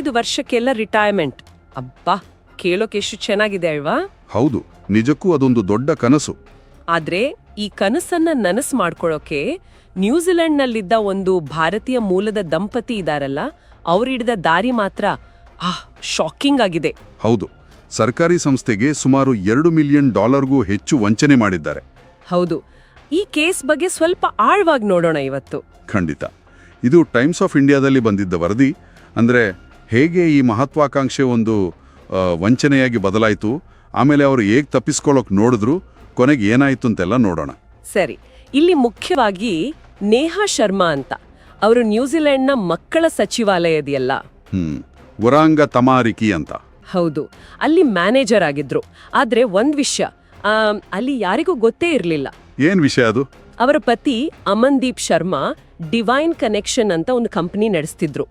ಮೂವತ್ತೈದು ವರ್ಷಕ್ಕೆಲ್ಲ ರಿಟೈರ್ಮೆಂಟ್ ಅಬ್ಬಾ ಕೇಳೋಕೆ ಎಷ್ಟು ಚೆನ್ನಾಗಿದೆ ಅಲ್ವಾ? ಹೌದು ನಿಜಕ್ಕೂ ಅದೊಂದು ದೊಡ್ಡ ಕನಸು. ಆದ್ರೆ ಈ ಕನಸನ್ನ ನನಸು ಮಾಡ್ಕೊಳ್ಳೋಕೆ ನ್ಯೂಜಿಲೆಂಡ್ನಲ್ಲಿದ್ದ ಒಂದು ಭಾರತೀಯ ಮೂಲದ ದಂಪತಿ ಇದಾರಲ್ಲ ಅವರಿಡಿದ ದಾರಿ ಮಾತ್ರ ಆಹ್ ಶಾಕಿಂಗ್ ಆಗಿದೆ. ಹೌದು ಸರ್ಕಾರಿ ಸಂಸ್ಥೆಗೆ ಸುಮಾರು ಎರಡು ಮಿಲಿಯನ್ ಡಾಲರ್ಗೂ ಹೆಚ್ಚು ವಂಚನೆ ಮಾಡಿದ್ದಾರೆ. ಹೌದು ಈ ಕೇಸ್ ಬಗ್ಗೆ ಸ್ವಲ್ಪ ಆಳವಾಗಿ ನೋಡೋಣ ಇವತ್ತು. ಖಂಡಿತ. ಇದು ಟೈಮ್ಸ್ ಆಫ್ ಇಂಡಿಯಾದಲ್ಲಿ ಬಂದಿದ್ದ ವರದಿ ಅಂದರೆ ಹೇಗೆ ಈ ಮಹತ್ವಾಕಾಂಕ್ಷೆ ಒಂದು ವಂಚನೆಯಾಗಿ ಬದಲಾಯಿತು ಆಮೇಲೆ ಅವರು ಹೇಗೆ ತಪ್ಪಿಸ್ಕೊಳ್ಳೋಕೆ ನೋಡಿದ್ರು ಕೊನೆಗೆ ಏನಾಯಿತು ಅಂತೆಲ್ಲ ನೋಡೋಣ. ಸರಿ ಇಲ್ಲಿ ಮುಖ್ಯವಾಗಿ ನೇಹಾ ಶರ್ಮಾ ಅಂತ. ಅವರು ನ್ಯೂಜಿಲೆಂಡ್ನ ಮಕ್ಕಳ ಸಚಿವಾಲಯದೆಯಲ್ಲ ಹ್ಮ್ ವರಾಂಗ ತಮಾರಿಕಿ ಅಂತ. ಹೌದು ಅಲ್ಲಿ ಮ್ಯಾನೇಜರ್ ಆಗಿದ್ರು. ಆದ್ರೆ ಒಂದ್ ವಿಷಯ ಅಲ್ಲಿ ಯಾರಿಗೂ ಗೊತ್ತೇ ಇರಲಿಲ್ಲ. ಏನ್ ವಿಷಯ ಅದು? ಅವರ ಪತಿ ಅಮನ್ದೀಪ್ ಶರ್ಮಾ ಡಿವೈನ್ ಕನೆಕ್ಷನ್ ಅಂತ ಒಂದು ಕಂಪನಿ ನಡೆಸ್ತಿದ್ರು.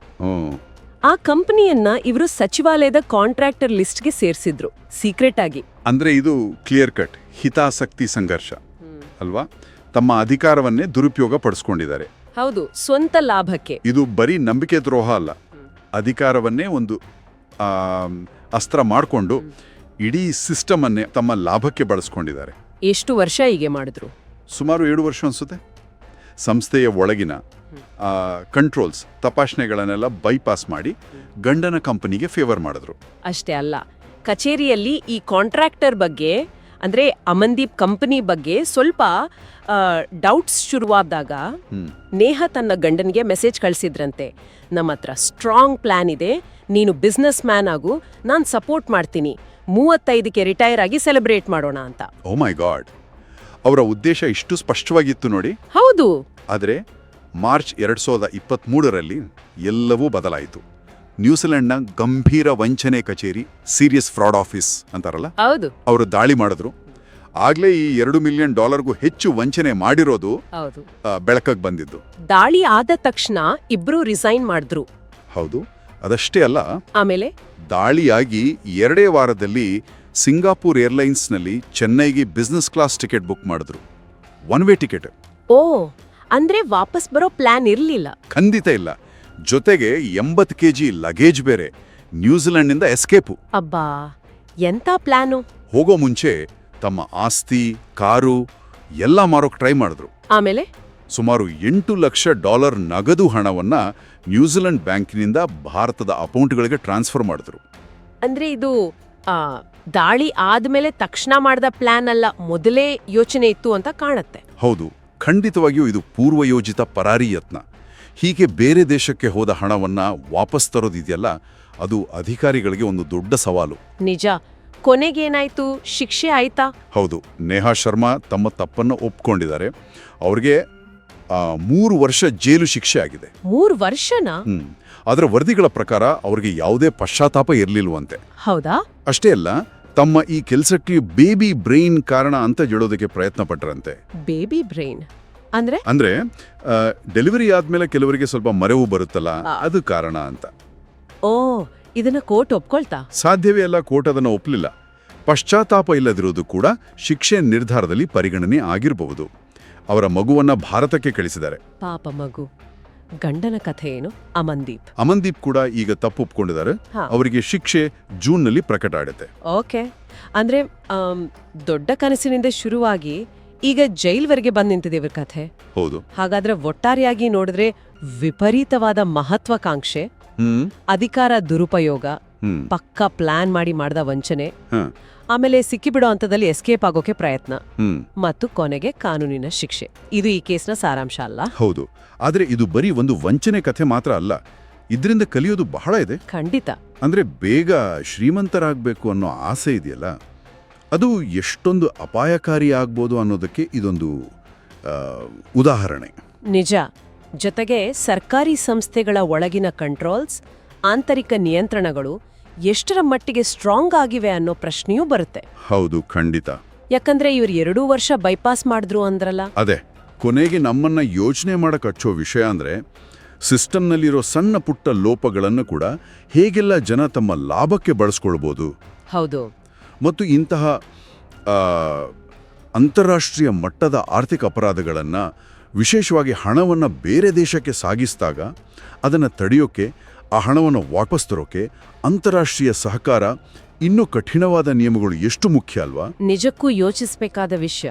ಆ ಕಂಪನಿಯನ್ನ ಇವರು ಸಚಿವಾಲಯದ ಕಾಂಟ್ರಾಕ್ಟರ್ ಲಿಸ್ಟ್ಗೆ ಸೇರಿಸಿದ್ರು ಸೀಕ್ರೆಟ್ ಆಗಿ. ಅಂದ್ರೆ ಇದು ಕ್ಲಿಯರ್ ಕಟ್ ಹಿತಾಸಕ್ತಿ ಸಂಘರ್ಷ ಅಲ್ವಾ? ತಮ್ಮ ಅಧಿಕಾರವನ್ನೇ ದುರುಪಯೋಗ ಪಡಿಸ್ಕೊಂಡಿದ್ದಾರೆ. ಹೌದು ಸ್ವಂತ ಲಾಭಕ್ಕೆ. ಇದು ಬರೀ ನಂಬಿಕೆ ದ್ರೋಹ ಅಲ್ಲ ಅಧಿಕಾರವನ್ನೇ ಒಂದು ಅಸ್ತ್ರ ಮಾಡಿಕೊಂಡು ಇಡೀ ಸಿಸ್ಟಮ್ ಅನ್ನೇ ತಮ್ಮ ಲಾಭಕ್ಕೆ ಬಳಸ್ಕೊಂಡಿದ್ದಾರೆ. ಎಷ್ಟು ವರ್ಷ ಹೀಗೆ ಮಾಡಿದ್ರು? ಸುಮಾರು ಏಳು ವರ್ಷ ಅನ್ಸುತ್ತೆ. ಸಂಸ್ಥೆಯ ಒಳಗಿನ ಕಂಟ್ರೋಲ್ಸ್ ತಪಾಸಣೆಗಳನ್ನೆಲ್ಲ ಬೈಪಾಸ್ ಮಾಡಿ ಗಂಡನ ಕಂಪನಿಗೆ ಫೇವರ್ ಮಾಡಿದ್ರು. ಅಷ್ಟೇ ಅಲ್ಲ ಕಚೇರಿಯಲ್ಲಿ ಈ ಕಾಂಟ್ರಾಕ್ಟರ್ ಬಗ್ಗೆ ಅಂದ್ರೆ ಅಮನ್ದೀಪ್ ಕಂಪನಿ ಬಗ್ಗೆ ಸ್ವಲ್ಪ ಡೌಟ್ಸ್ ಶುರುವಾದಾಗ ನೇಹ ತನ್ನ ಗಂಡನಿಗೆ ಮೆಸೇಜ್ ಕಳಿಸಿದ್ರಂತೆ ನಮ್ಮ ಹತ್ರ ಸ್ಟ್ರಾಂಗ್ ಪ್ಲಾನ್ ಇದೆ ನೀನು ಬಿಸ್ನೆಸ್ ಮ್ಯಾನ್ ಆಗು ನಾನು ಸಪೋರ್ಟ್ ಮಾಡ್ತೀನಿ ಮೂವತ್ತೈದಕ್ಕೆ ರಿಟೈರ್ ಆಗಿ ಸೆಲೆಬ್ರೇಟ್ ಮಾಡೋಣ ಅಂತ. ಓ ಮೈ ಗಾಡ್ ಅವರ ಉದ್ದೇಶ ಇಷ್ಟು ಸ್ಪಷ್ಟವಾಗಿತ್ತು ನೋಡಿ. ಹೌದು. ಆದರೆ ಮಾರ್ಚ್ ಎರಡ್ ಸಾವಿರದ ಇಪ್ಪತ್ತ್ಮೂರರಲ್ಲಿ ಎಲ್ಲವೂ ಬದಲಾಯಿತು. ನ್ಯೂಜಿಲೆಂಡ್ನ ಗಂಭೀರ ವಂಚನೆ ಕಚೇರಿ ಸೀರಿಯಸ್ ಫ್ರಾಡ್ ಆಫೀಸ್ ಅಂತಾರಲ್ಲ? ಹೌದು. ಅವರು ದಾಳಿ ಮಾಡಿದ್ರು. ಆಗ್ಲೇ ಈ ಎರಡು ಮಿಲಿಯನ್ ಡಾಲರ್ಗೂ ಹೆಚ್ಚು ವಂಚನೆ ಮಾಡಿರೋದು ಹೌದು. ಬೆಳಕಕ್ಕೆ ಬಂದಿದ್ದು. ದಾಳಿ ಆದ ತಕ್ಷಣ ಇಬ್ರು ರಿಸೈನ್ ಮಾಡಿದ್ರು. ಹೌದು. ಅದಷ್ಟೇ ಅಲ್ಲ ಆಮೇಲೆ? ದಾಳಿಯಾಗಿ ಎರಡೇ ವಾರದಲ್ಲಿ ಸಿಂಗಾಪುರ್ ಏರ್ಲೈನ್ಸ್ನಲ್ಲಿ ಚೆನ್ನೈಗೆ ಬಿಸ್ನೆಸ್ ಕ್ಲಾಸ್ ಟಿಕೆಟ್ ಬುಕ್ ಮಾಡಿದ್ರು. ಒನ್ ವೇ ಟಿಕೆಟ್ ಓ ಅಂದ್ರೆ ವಾಪಸ್ ಬರೋ ಪ್ಲಾನ್ ಇರಲಿಲ್ಲ. ಖಂಡಿತ ಇಲ್ಲ. ಜೊತೆಗೆ ಎಂಬತ್ತು ಕೆ ಜಿ ಲಗೇಜ್ ಬೇರೆ. ನ್ಯೂಜಿಲೆಂಡ್ನಿಂದ ಎಸ್ಕೇಪು ಅಬ್ಬಾ ಎಂತ ಪ್ಲಾನು ಹೋಗೋ ಮುಂಚೆ ತಮ್ಮ ಆಸ್ತಿ ಕಾರು ಎಲ್ಲ ಮಾರೋಕ್ ಟ್ರೈ ಮಾಡಿದ್ರು. ಆಮೇಲೆ? ಸುಮಾರು ಎಂಟು ಲಕ್ಷ ಡಾಲರ್ ನಗದು ಹಣವನ್ನ ನ್ಯೂಜಿಲೆಂಡ್ ಬ್ಯಾಂಕಿನಿಂದ ಭಾರತದ ಅಕೌಂಟ್ಗಳಿಗೆ ಟ್ರಾನ್ಸ್ಫರ್ ಮಾಡಿದ್ರು. ಅಂದ್ರೆ ಇದು ದಾಳಿ ಆದ್ಮೇಲೆ ತಕ್ಷಣ ಮಾಡಿದ ಪ್ಲಾನ್ ಅಲ್ಲ ಮೊದಲೇ ಯೋಚನೆ ಇತ್ತು ಅಂತ ಕಾಣತ್ತೆ. ಹೌದು ಖಂಡಿತವಾಗಿಯೂ ಇದು ಪೂರ್ವಯೋಜಿತ ಪರಾರಿ ಯತ್ನ. ಹೀಗೆ ಬೇರೆ ದೇಶಕ್ಕೆ ಹೋದ ಹಣವನ್ನ ವಾಪಸ್ ತರೋದಿದೆಯಲ್ಲ ಅದು ಅಧಿಕಾರಿಗಳಿಗೆ ಒಂದು ದೊಡ್ಡ ಸವಾಲು. ನಿಜ. ಕೊನೆಗೇನಾಯ್ತು? ಶಿಕ್ಷೆ ಆಯ್ತಾ? ಹೌದು ನೇಹಾ ಶರ್ಮಾ ತಮ್ಮ ತಪ್ಪನ್ನು ಒಪ್ಕೊಂಡಿದ್ದಾರೆ. ಅವ್ರಿಗೆ ಮೂರು ವರ್ಷ ಜೈಲು ಶಿಕ್ಷೆ ಆಗಿದೆ. ಮೂರು ವರ್ಷನಾ? ಅದರ ವರದಿಗಳ ಪ್ರಕಾರ ಅವರಿಗೆ ಯಾವುದೇ ಪಶ್ಚಾತ್ತಾಪ ಇರಲಿಲ್ವಂತೆ. ಹೌದಾ? ಅಷ್ಟೇ ಅಲ್ಲ ತಮ್ಮ ಈ ಕೆಲಸಕ್ಕೆ ಬೇಬಿ ಬ್ರೈನ್ ಕಾರಣ ಅಂತ ಹೇಳೋದಕ್ಕೆ ಪ್ರಯತ್ನ ಪಟ್ಟರಂತೆ ಬೇಬಿ ಬ್ರೈನ್? ಅಂದ್ರೆ? ಅಂದ್ರೆ ಡೆಲಿವರಿ ಆದ್ಮೇಲೆ ಕೆಲವರಿಗೆ ಸ್ವಲ್ಪ ಮರೆವು ಬರುತ್ತಲ್ಲ ಅದು ಕಾರಣ ಅಂತ. ಓ ಇದನ್ನ ಕೋರ್ಟ್ ಒಪ್ಕೊಳ್ತಾ? ಸಾಧ್ಯವೇ ಅಲ್ಲ ಕೋರ್ಟ್ ಅದನ್ನ ಒಪ್ಪಲಿಲ್ಲ ಪಶ್ಚಾತ್ತಾಪ ಇಲ್ಲದಿರುವುದು ಕೂಡ ಶಿಕ್ಷೆ ನಿರ್ಧಾರದಲ್ಲಿ ಪರಿಗಣನೆ ಆಗಿರಬಹುದು. ಅವರ ಮಗುವನ್ನ ಭಾರತಕ್ಕೆ ಕಳಿಸಿದ್ದಾರೆ. ಪಾಪ ಮಗು. ಗಂಡನ ಕಥೆ ಏನು? ಅಮನ್ದೀಪ್. ಅಮನ್ದೀಪ್ ಕೂಡ ಈಗ ತಪ್ಪು ಒಪ್ಕೊಂಡಿದ್ದಾರೆ ಅವರಿಗೆ ಶಿಕ್ಷೆ ಜೂನ್ನಲ್ಲಿ ಪ್ರಕಟ ಆಡುತ್ತೆ. ಓಕೆ. ಅಂದ್ರೆ ಆಮ್, ದೊಡ್ಡ ಕನಸಿನಿಂದ ಶುರುವಾಗಿ ಈಗ ಜೈಲ್ವರೆಗೆ ಬಂದ್ ನಿಂತಿದೆ ಇವ್ರ ಕಥೆ. ಹೌದು. ಹಾಗಾದ್ರೆ ಒಟ್ಟಾರೆಯಾಗಿ ನೋಡಿದ್ರೆ ವಿಪರೀತವಾದ ಮಹತ್ವಾಕಾಂಕ್ಷೆ ಹ್ಮ್. ಅಧಿಕಾರ ದುರುಪಯೋಗ ಹ್ಮ್. ಪಕ್ಕ ಪ್ಲಾನ್ ಮಾಡಿ ಮಾಡಿದ ವಂಚನೆ ಹ. ಆಮೇಲೆ ಸಿಕ್ಕಿಬಿಡೋ ಹಂತದಲ್ಲಿ ಎಸ್ಕೇಪ್ ಆಗೋಕೆ ಪ್ರಯತ್ನ. ಮತ್ತು ಕೊನೆಗೆ ಕಾನೂನಿನ ಶಿಕ್ಷೆ. ಇದು ಈ ಕೇಸ್ನ ಸಾರಾಂಶ ಅಲ್ಲ. ಹೌದು. ಆದ್ರೆ ಇದು ಬರೀ ಒಂದು ವಂಚನೆ ಕಥೆ ಮಾತ್ರ ಅಲ್ಲ. ಇದರಿಂದ ಕಲಿಯೋದು ಬಹಳ ಇದೆ. ಖಂಡಿತ. ಅಂದ್ರೆ ಬೇಗ ಶ್ರೀಮಂತರಾಗಬೇಕು ಅನ್ನೋ ಆಸೆ ಇದೆಯಲ್ಲ? ಅದು ಎಷ್ಟೊಂದು ಅಪಾಯಕಾರಿ ಆಗ್ಬೋದು ಅನ್ನೋದಕ್ಕೆ ಇದೊಂದು ಆ, ಉದಾಹರಣೆ. ನಿಜ. ಜೊತೆಗೆ ಸರ್ಕಾರಿ ಸಂಸ್ಥೆಗಳ ಒಳಗಿನ ಕಂಟ್ರೋಲ್ಸ್ ಆಂತರಿಕ ನಿಯಂತ್ರಣಗಳು ಎಷ್ಟರ ಮಟ್ಟಿಗೆ ಸ್ಟ್ರಾಂಗ್ ಆಗಿವೆ ಅನ್ನೋ ಪ್ರಶ್ನೆಯೂ ಬರುತ್ತೆ. ಹೌದು ಖಂಡಿತ. ಯಾಕಂದ್ರೆ ಇವ್ರು ಎರಡೂ ವರ್ಷ ಬೈಪಾಸ್ ಮಾಡಿದ್ರು ಅಂದ್ರಲ್ಲ? ಅದೇ ಕೊನೆಗೆ ನಮ್ಮನ್ನ ಯೋಚನೆ ಮಾಡಕ್ ಹಚ್ಚೋ ವಿಷಯ ಅಂದ್ರೆ ಸಿಸ್ಟಮ್ನಲ್ಲಿರೋ ಸಣ್ಣ ಪುಟ್ಟ ಲೋಪಗಳನ್ನು ಕೂಡ ಹೇಗೆಲ್ಲ ಜನ ತಮ್ಮ ಲಾಭಕ್ಕೆ ಬಳಸ್ಕೊಳ್ಬೋದು. ಹೌದು. ಮತ್ತು ಇಂತಹ ಆ, ಅಂತಾರಾಷ್ಟ್ರೀಯ ಮಟ್ಟದ ಆರ್ಥಿಕ ಅಪರಾಧಗಳನ್ನು ವಿಶೇಷವಾಗಿ ಹಣವನ್ನು ಬೇರೆ ದೇಶಕ್ಕೆ ಸಾಗಿಸಿದಾಗ ಅದನ್ನು ತಡೆಯೋಕ್ಕೆ ಆ ಹಣವನ್ನು ವಾಪಸ್ ತರೋಕೆ ಅಂತಾರಾಷ್ಟ್ರೀಯ ಸಹಕಾರ ಇನ್ನೂ ಕಠಿಣವಾದ ನಿಯಮಗಳು ಎಷ್ಟು ಮುಖ್ಯ ಅಲ್ವಾ? ನಿಜಕ್ಕೂ ಯೋಚಿಸಬೇಕಾದ ವಿಷಯ.